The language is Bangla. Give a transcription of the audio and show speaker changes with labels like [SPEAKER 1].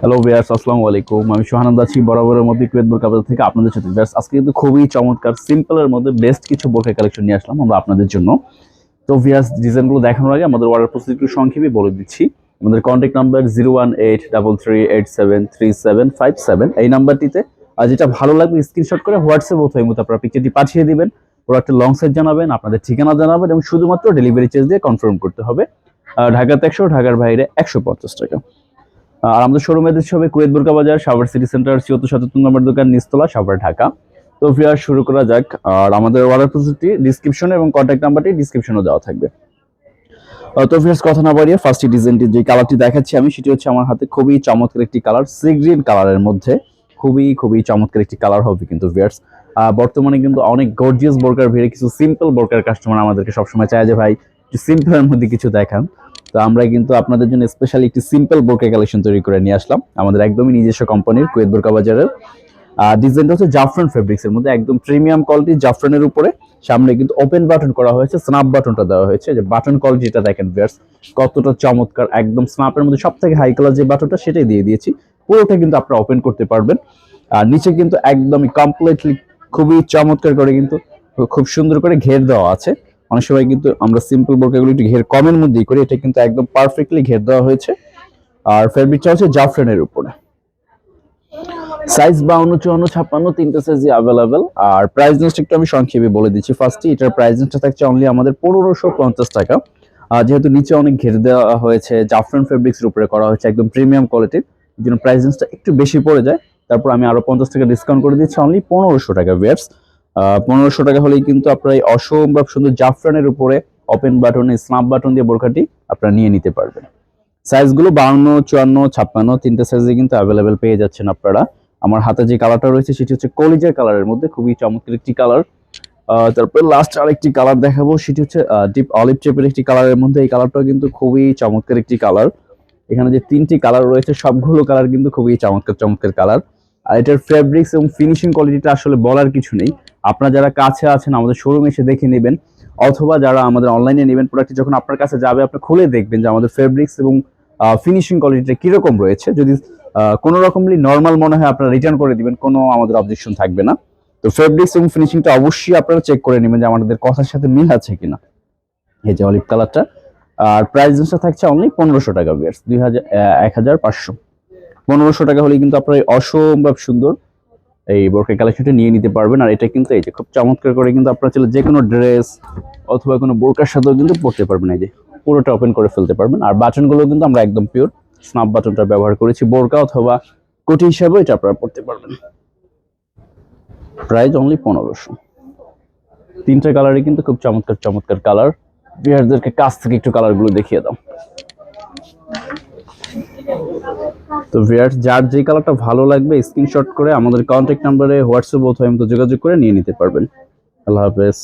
[SPEAKER 1] হ্যালো ভিয়ার্স আসসালামু আলাইকুম। আমি সোহানন্দ আছি, বরাবরের মধ্যে কুয়েত বোরকা থেকে আপনাদের সাথে। ভিয়ার্স আজকে কিন্তু খুবই চমৎকার সিম্পলের মধ্যে বেস্ট কিছু বোরকা কালেকশন নিয়ে আসলাম আমরা আপনাদের জন্য। তো ভিয়ার্স ডিজাইনগুলো দেখানোর আগে আমাদের অর্ডার প্রসেস একটু সংক্ষেপে বলে দিচ্ছি। আমাদের contact number zero one eight double three eight seven three seven five seven এই নাম্বারটিতে আর যেটা ভালো লাগবে স্ক্রিনশট করে হোয়াটসঅ্যাপ অথবা মতো আপনারা পিকচারটি পাঠিয়ে দিবেন। প্রোডাক্টের লং সাইজ জানাবেন, আপনাদের ঠিকানা জানাবেন এবং শুধুমাত্র ডেলিভারি চার্জ দিয়ে কনফার্ম করতে হবে। ঢাকাতে একশো, ঢাকার বাইরে একশো পঞ্চাশ টাকা। আর আমাদের শোরুমের দিচ্ছে হবে কুয়েত বোরকা বাজার, সাভার সিটি সেন্টার ছিয়ত্তর সাতাত্তর নম্বর দোকান নিস্তলা সাভার, ঢাকা। তো ফিয়ার শুরু করা যাক। আর আমাদের অর্ডার প্রসেসটি ডিসক্রিপশনে এবং কন্ট্যাক্ট নাম্বারটি ডিসক্রিপশনে দেওয়া থাকবে। তো ফিয়ার্স কথা না বাড়িয়ে ফার্স্ট ডিজাইনটি যে কালারটি দেখাচ্ছি আমি, সেটি হচ্ছে আমার হাতে খুবই চমৎকার একটি কালার সি গ্রিন কালারের মধ্যে। খুবই খুবই চমৎকার একটি কালার হবে কিন্তু ফিয়ার্স বর্তমানে কিন্তু অনেক গর্জিয়াস বোরকার ভিড়ে কিছু সিম্পল বোরকার কাস্টমার আমাদেরকে সবসময় চায় যে, ভাই সিম্পলের মধ্যে কিছু দেখান। তো আমরা কিন্তু আপনাদের জন্য স্পেশালি একটি সিম্পল বোরকা কালেকশন তৈরি করে নিয়ে আসলাম। আমাদের একদমই নিজস্ব কোম্পানির কুয়েত বোরকা বাজারের। ডিজাইনটা হচ্ছে জাফরান ফেব্রিক্স এর মধ্যে একদম প্রিমিয়াম কোয়ালিটি জাফরানের উপরে। সামনে কিন্তু ওপেন বাটন করা হয়েছে স্ন্যাপ বাটনটা দেওয়া হয়েছে। যে বাটন কোয়ালিটিটা দেখেন ভিউয়ার্স কতটা চমৎকার, একদম স্নাপের মধ্যে সব থেকে হাই কালার যে বাটনটা সেটাই দিয়ে দিয়েছি। পুরোটা কিন্তু আপনারা ওপেন করতে পারবেন। আর নিচে কিন্তু একদমই কমপ্লিটলি খুবই চমৎকার করে কিন্তু, খুব সুন্দর করে ঘের দেওয়া আছে। অনেক সময় কিন্তু আমরা সিম্পল বোরকাগুলো একটু ঘের কমের মধ্যেই করি, এটা কিন্তু একদম পারফেক্টলি ঘের দেওয়া হয়েছে। আর ফেব্রিকটা হচ্ছে জাফরানের উপরে। সাইজ বাউন্ন, চুয়ান্ন, ছাপ্পান্ন, তিনটে সাইজই অ্যাভেলেবেল আর প্রাইস লিস্ট একটু আমি সংক্ষেপে বলে দিচ্ছি। ফার্স্টে এটার প্রাইস লিস্টটা থাকছে অনলি আমাদের পনেরোশো পঞ্চাশ টাকা। আর যেহেতু নিচে অনেক ঘের দেওয়া হয়েছে, জাফরান ফেব্রিক্সের উপরে করা হয়েছে, একদম প্রিমিয়াম কোয়ালিটির এই জন্য প্রাইস লিস্টটা একটু বেশি পড়ে যায়। তারপর আমি আরও পঞ্চাশ টাকা ডিসকাউন্ট করে দিচ্ছি অনলি পনেরোশো টাকা ওয়ার্স পনেরোশো টাকা হলেই কিন্তু আপনারা এই অসম্ভব সুন্দর জাফরানের উপরে ওপেন বাটনে স্ন্যাপ বাটন দিয়ে বোরখাটি আপনারা নিয়ে নিতে পারবেন। সাইজগুলো বাউন্ন, চুয়ান্ন, ছাপ্পান্ন, তিনটে সাইজে কিন্তু অ্যাভেলেবেল পেয়ে যাচ্ছেন আপনারা। আমার হাতে যে কালারটা রয়েছে সেটি হচ্ছে কলিজার কালারের মধ্যে, খুবই চমৎকার একটি কালার তারপর লাস্ট আরেকটি কালার দেখাবো, সেটি হচ্ছে ডিপ অলিভ চেপের একটি কালারের মধ্যে। এই কালারটাও কিন্তু খুবই চমৎকার একটি কালার এখানে যে তিনটি কালার রয়েছে, সবগুলো কালার কিন্তু খুবই চমৎকার চমৎকার কালার আর এটার ফেব্রিক্স এবং ফিনিশিং কোয়ালিটিটা আসলে বলার কিছু নেই। আপনারা যারা কাছে আছেন, আমাদের শোরুমে এসে দেখে নেবেন, অথবা যারা আমাদের অনলাইনে নেবেন প্রোডাক্টটি যখন আপনার কাছে যাবে, আপনি খুলে দেখবেন যে আমাদের ফেব্রিক্স এবং ফিনিশিং কোয়ালিটিটা কীরকম রয়েছে। যদি কোনো রকমলি নর্মাল মনে হয়, আপনারা রিটার্ন করে দিবেন, কোনো আমাদের অবজেকশন থাকবে না। তো ফেব্রিক্স এবং ফিনিশিংটা অবশ্যই আপনারা চেক করে নেবেন যে আমাদের কথার সাথে মিল আছে কিনা। এই যে অলিভ কালারটা আর প্রাইস থাকছে অনলি পনেরোশো টাকা বিয়ার্স দুই হাজার এক হাজার পাঁচশো। পনেরোশো টাকা হলে কিন্তু আপনার অসম্ভব সুন্দর এই বোরকা কালেকশনটা নিয়ে নিতে পারবেন। আর এটা কিন্তু এই যে খুব চমৎকার করে কিন্তু আপনার চাইলে যে কোনো ড্রেস অথবা কোনো বোরকার সাথেও কিন্তু পরতে পারবেন। এই যে পুরোটা ওপেন করে ফেলতে পারবেন। আর বাটনগুলো কিন্তু আমরা একদম পিওর স্ন্যাপ বাটনটা ব্যবহার করেছি। বোরকা অথবা কোটি হিসাবে এটা আপনারা পড়তে পারবেন। প্রাইস অনলি পনেরোশো। তিনটা কালারই কিন্তু খুব চমৎকার চমৎকার কালার বিহারদেরকে কাছ থেকে একটু কালারগুলো দেখিয়ে দাও। তো ভিয়ার যার যে কালারটা ভালো লাগবে স্ক্রিনশট করে আমাদের কন্ট্যাক্ট নাম্বারে হোয়াটসঅ্যাপ অথবা যোগাযোগ করে নিয়ে নিতে পারবেন। আল্লাহ হাফেজ।